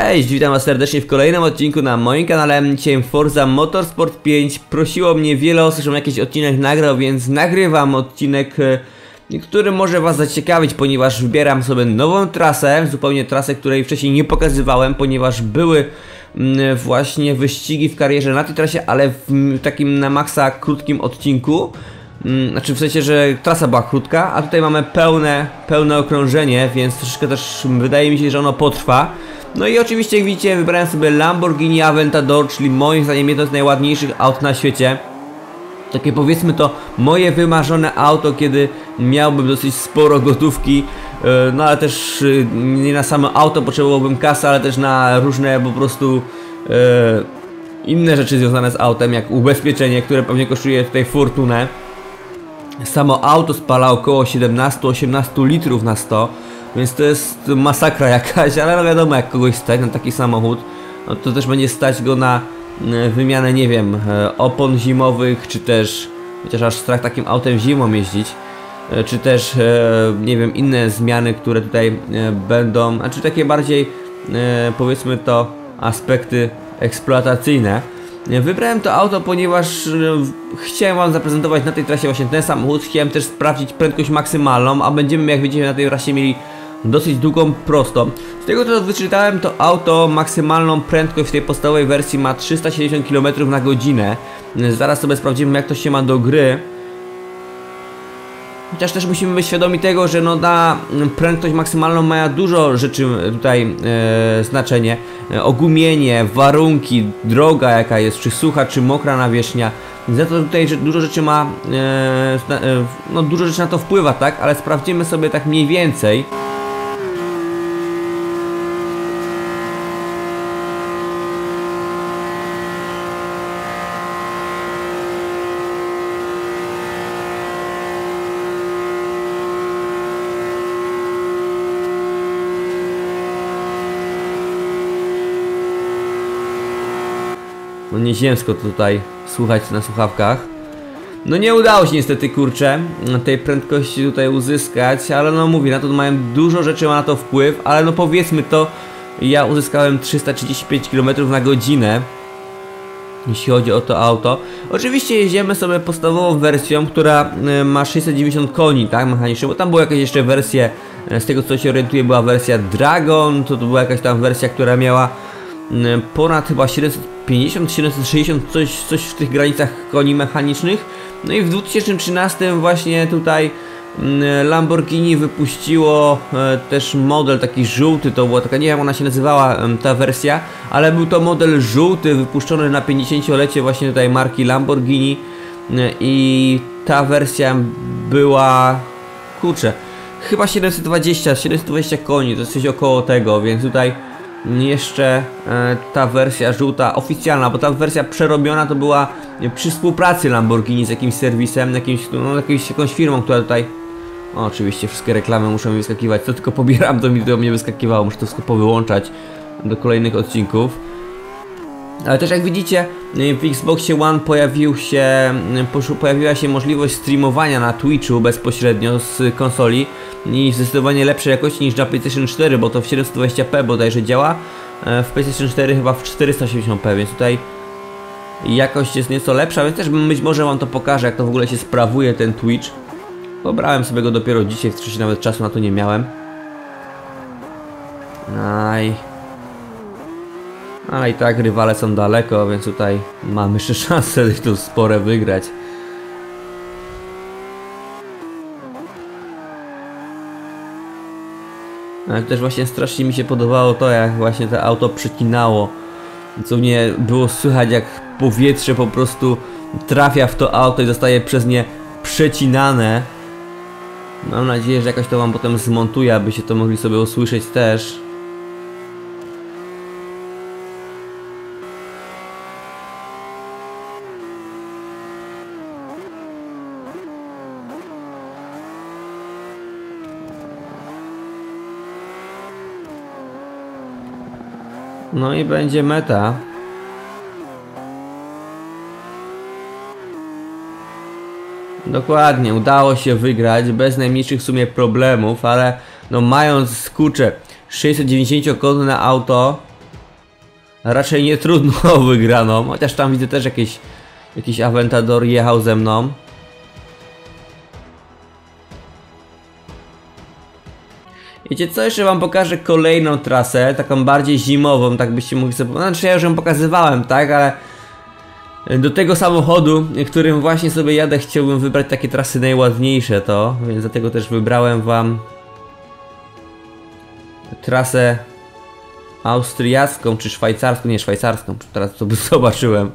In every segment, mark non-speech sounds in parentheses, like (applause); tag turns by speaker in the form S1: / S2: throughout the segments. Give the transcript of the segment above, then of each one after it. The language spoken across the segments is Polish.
S1: Cześć, witam was serdecznie w kolejnym odcinku na moim kanale. Dzisiaj Forza Motorsport 5. Prosiło mnie wiele osób, żebym jakiś odcinek nagrał, więc nagrywam odcinek, e, który może was zaciekawić, ponieważ wybieram sobie nową trasę, zupełnie trasę, której wcześniej nie pokazywałem, ponieważ były mm, właśnie wyścigi w karierze na tej trasie, ale w takim na maksa krótkim odcinku. Mm, Znaczy w sensie, że trasa była krótka, a tutaj mamy pełne, pełne okrążenie, więc troszeczkę też wydaje mi się, że ono potrwa. No i oczywiście jak widzicie wybrałem sobie Lamborghini Aventador, czyli moim zdaniem jedno z najładniejszych aut na świecie. Takie powiedzmy to moje wymarzone auto, kiedy miałbym dosyć sporo gotówki, e, no ale też e, nie na samo auto potrzebowałbym kasy, ale też na różne po prostu e, inne rzeczy związane z autem, jak ubezpieczenie, które pewnie kosztuje tutaj fortunę. Samo auto spala około 17-18 litrów na 100, więc to jest masakra jakaś, ale no wiadomo jak kogoś stać na taki samochód, no to też będzie stać go na e, wymianę, nie wiem, e, opon zimowych, czy też, chociaż aż strach takim autem zimą jeździć, e, czy też, nie wiem, inne zmiany, które tutaj będą, a czy takie bardziej, powiedzmy to, aspekty eksploatacyjne. Wybrałem to auto, ponieważ chciałem wam zaprezentować na tej trasie właśnie ten samochód. Chciałem też sprawdzić prędkość maksymalną, a będziemy jak widzicie na tej trasie mieli dosyć długą prostą. Z tego co wyczytałem to auto maksymalną prędkość w tej podstawowej wersji ma 370 km na godzinę. Zaraz sobie sprawdzimy jak to się ma do gry. Chociaż też musimy być świadomi tego, że no mm, prędkość maksymalną ma dużo rzeczy tutaj e, znaczenie. E, ogumienie, warunki, droga jaka jest, czy sucha, czy mokra nawierzchnia. Za to tutaj dużo rzeczy ma, e, e, no dużo rzeczy na to wpływa, tak? Ale sprawdzimy sobie tak mniej więcej. No nieziemsko tutaj słuchać na słuchawkach. No nie udało się niestety kurczę tej prędkości tutaj uzyskać, ale no mówię, na to mają dużo rzeczy ma na to wpływ, ale no powiedzmy to, ja uzyskałem 335 km na godzinę jeśli chodzi o to auto. Oczywiście jedziemy sobie podstawową wersją, która e, ma 690 koni, tak, mechanicznie, bo tam były jakieś jeszcze wersje, e, z tego co się orientuję, była wersja Dragon, to, była jakaś tam wersja, która miała ponad chyba 750, 760, coś, coś w tych granicach koni mechanicznych. No i w 2013 właśnie tutaj mm, Lamborghini wypuściło e, też model taki żółty, to była taka, nie wiem jak ona się nazywała ta wersja, ale był to model żółty wypuszczony na 50-lecie właśnie tutaj marki Lamborghini e, i ta wersja była, kurczę, chyba 720, 720 koni, to jest coś około tego, więc tutaj jeszcze e, ta wersja żółta oficjalna, bo ta wersja przerobiona to była przy współpracy Lamborghini z jakimś serwisem, jakimś, no, jakimś, jakąś firmą, która tutaj o, oczywiście wszystkie reklamy muszą mi wyskakiwać, co tylko pobieram to mi to mnie wyskakiwało, muszę to wszystko powyłączać do kolejnych odcinków. Ale też jak widzicie w Xboxie One pojawił się, poszu- pojawiła się możliwość streamowania na Twitchu bezpośrednio z konsoli i zdecydowanie lepszej jakości niż na PlayStation 4, bo to w 720p bodajże działa, e, w PlayStation 4 chyba w 480p, więc tutaj jakość jest nieco lepsza, więc też być może wam to pokażę jak to w ogóle się sprawuje ten Twitch. Pobrałem sobie go dopiero dzisiaj, wcześniej nawet czasu na to nie miałem. Aj. Ale i tak rywale są daleko, więc tutaj mamy jeszcze (laughs) szansę tu spore wygrać. Ale też właśnie strasznie mi się podobało to, jak właśnie to auto przecinało. Co mnie było słychać, jak powietrze po prostu trafia w to auto i zostaje przez nie przecinane. Mam nadzieję, że jakoś to wam potem zmontuję, abyście to mogli sobie usłyszeć też. No i będzie meta. Dokładnie, udało się wygrać bez najmniejszych w sumie problemów, ale no mając kurczę 690 konne auto, raczej nie trudno (laughs) wygraną, chociaż tam widzę też jakieś, jakiś Aventador jechał ze mną. Wiecie co, jeszcze wam pokażę kolejną trasę, taką bardziej zimową, tak byście mogli sobie... Znaczy ja już ją pokazywałem, tak, ale... Do tego samochodu, którym właśnie sobie jadę, chciałbym wybrać takie trasy najładniejsze to, więc dlatego też wybrałem wam trasę austriacką czy szwajcarską, nie szwajcarską, teraz to (laughs) zobaczyłem.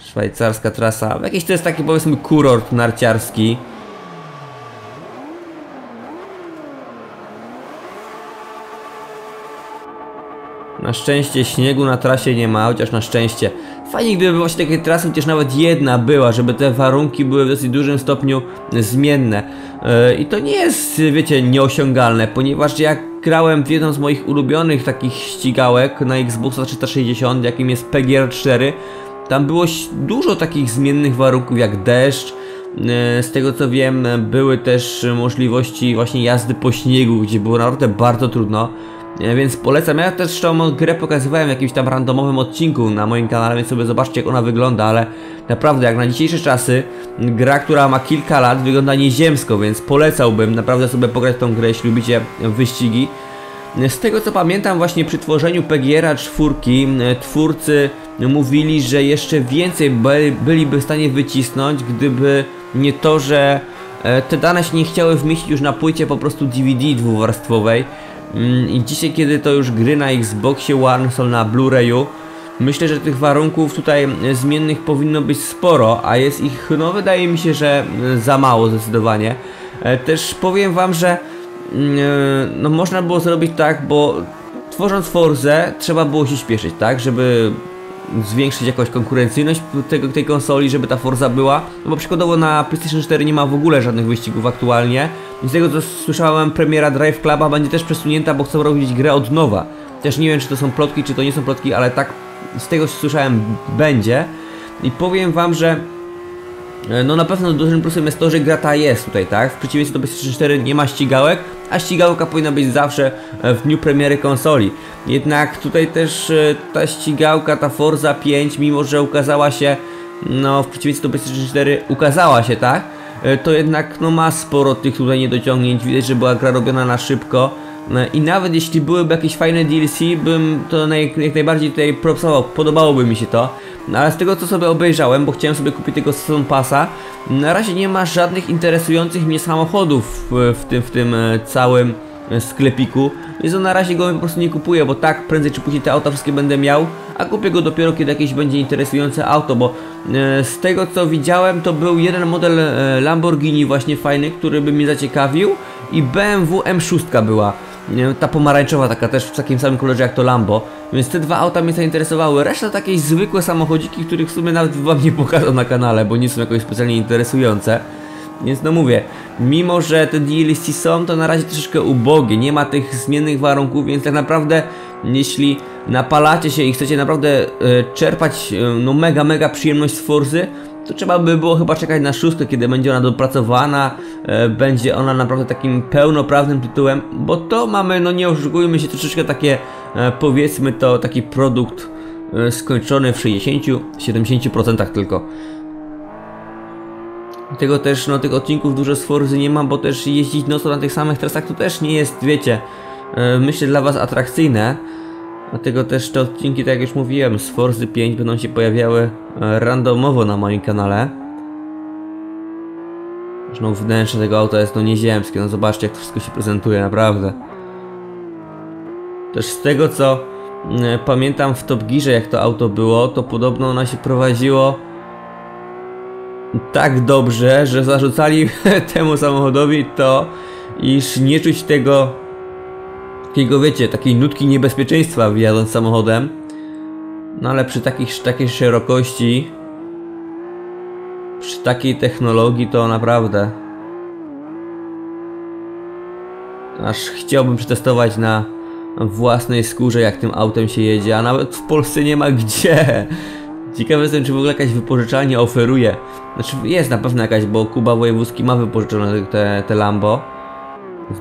S1: Szwajcarska trasa, jakiś to jest taki powiedzmy kurort narciarski. Na szczęście śniegu na trasie nie ma, chociaż na szczęście. Fajnie gdyby właśnie takie trasy, chociaż nawet jedna była, żeby te warunki były w dosyć dużym stopniu zmienne. Yy, I to nie jest, wiecie, nieosiągalne, ponieważ jak grałem w jedną z moich ulubionych takich ścigałek na Xboxa 360, jakim jest PGR 4, tam było dużo takich zmiennych warunków jak deszcz, yy, z tego co wiem, były też możliwości właśnie jazdy po śniegu, gdzie było naprawdę bardzo trudno. Więc polecam, ja też tą grę pokazywałem w jakimś tam randomowym odcinku na moim kanale, więc sobie zobaczcie jak ona wygląda, ale naprawdę jak na dzisiejsze czasy, gra, która ma kilka lat wygląda nieziemsko, więc polecałbym naprawdę sobie pograć tą grę, jeśli lubicie wyścigi. Z tego co pamiętam właśnie przy tworzeniu PGR 4 twórcy mówili, że jeszcze więcej byliby w stanie wycisnąć, gdyby nie to, że e, te dane się nie chciały wmieścić już na płycie po prostu DVD dwuwarstwowej. Mm, I dzisiaj, kiedy to już gry na Xboxie One są na Blu-rayu, myślę, że tych warunków tutaj e, zmiennych powinno być sporo, a jest ich, no wydaje mi się, że e, za mało zdecydowanie. E, też powiem wam, że mm, no można było zrobić tak, bo tworząc Forze trzeba było się śpieszyć, tak, żeby zwiększyć jakąś konkurencyjność tego, tej konsoli, żeby ta Forza była. No bo przykładowo na PlayStation 4 nie ma w ogóle żadnych wyścigów aktualnie. I z tego co słyszałem, premiera Drive Cluba będzie też przesunięta, bo chcą robić grę od nowa. Też nie wiem, czy to są plotki, czy to nie są plotki, ale tak z tego co słyszałem będzie. I powiem wam, że no na pewno dużym plusem jest to, że gra ta jest tutaj, tak? W przeciwieństwie do PlayStation 4 nie ma ścigałek, a ścigałka powinna być zawsze e, w dniu premiery konsoli. Jednak tutaj też e, ta ścigałka, ta Forza 5, mimo że ukazała się, no w przeciwieństwie do PlayStation 4 ukazała się, tak? E, to jednak no ma sporo tych tutaj niedociągnięć, widać, że była gra robiona na szybko. I nawet jeśli byłyby jakieś fajne DLC, bym to jak najbardziej tutaj propsował, podobałoby mi się to. No, ale z tego co sobie obejrzałem, bo chciałem sobie kupić tego Season Passa, na razie nie ma żadnych interesujących mnie samochodów w, w tym, w tym e, całym e, sklepiku, więc on na razie go po prostu nie kupuję, bo tak prędzej czy później te auta wszystkie będę miał, a kupię go dopiero kiedy jakieś będzie interesujące auto, bo e, z tego co widziałem to był jeden model Lamborghini właśnie fajny, który by mnie zaciekawił i BMW M6 była ta pomarańczowa taka też w takim samym kolorze jak to Lambo. Więc te dwa auta mnie zainteresowały. Reszta to jakieś zwykłe samochodziki, których w sumie nawet wam nie (laughs) pokażę na kanale, bo nie są jakoś specjalnie interesujące. Więc no mówię, mimo że te DLC są, to na razie troszeczkę ubogie, nie ma tych zmiennych warunków, więc tak naprawdę jeśli napalacie się i chcecie naprawdę e, czerpać e, no mega, mega przyjemność z Forzy, to trzeba by było chyba czekać na szóstkę, kiedy będzie ona dopracowana, e, będzie ona naprawdę takim pełnoprawnym tytułem, bo to mamy, no nie oszukujmy się, troszeczkę takie, e, powiedzmy to, taki produkt e, skończony w 60-70% tylko. Tego też, no tych odcinków dużo z Forzy nie mam, bo też jeździć nocą na tych samych trasach to też nie jest, wiecie, e, myślę dla was atrakcyjne. Dlatego też te odcinki, tak jak już mówiłem, z Forzy 5 będą się pojawiały e, randomowo na moim kanale. Zresztą wnętrze tego auta jest no nieziemskie, no zobaczcie jak to wszystko się prezentuje, naprawdę. Też z tego co y, pamiętam w Top Gearze jak to auto było, to podobno ona się prowadziło tak dobrze, że zarzucali (laughs) temu samochodowi to, iż nie czuć tego takiego, wiecie, takiej nutki niebezpieczeństwa wjadąc samochodem. No ale przy takich, takiej szerokości, przy takiej technologii to naprawdę aż chciałbym przetestować na własnej skórze jak tym autem się jedzie, a nawet w Polsce nie ma gdzie. Ciekawy jestem, czy w ogóle jakaś wypożyczalnia oferuje. Znaczy jest na pewno jakaś, bo Kuba Wojewódzki ma wypożyczone te, te Lambo.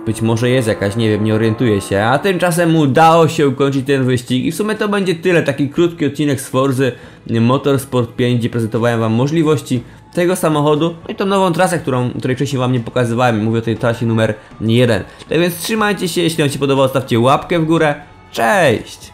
S1: Być może jest jakaś, nie wiem, nie orientuję się. A tymczasem udało się ukończyć ten wyścig i w sumie to będzie tyle. Taki krótki odcinek z Forzy Motorsport 5, gdzie prezentowałem wam możliwości tego samochodu, no i tą nową trasę, którą, której wcześniej wam nie pokazywałem. Mówię o tej trasie numer 1. Tak więc trzymajcie się, jeśli wam się podobało, stawcie łapkę w górę. Cześć!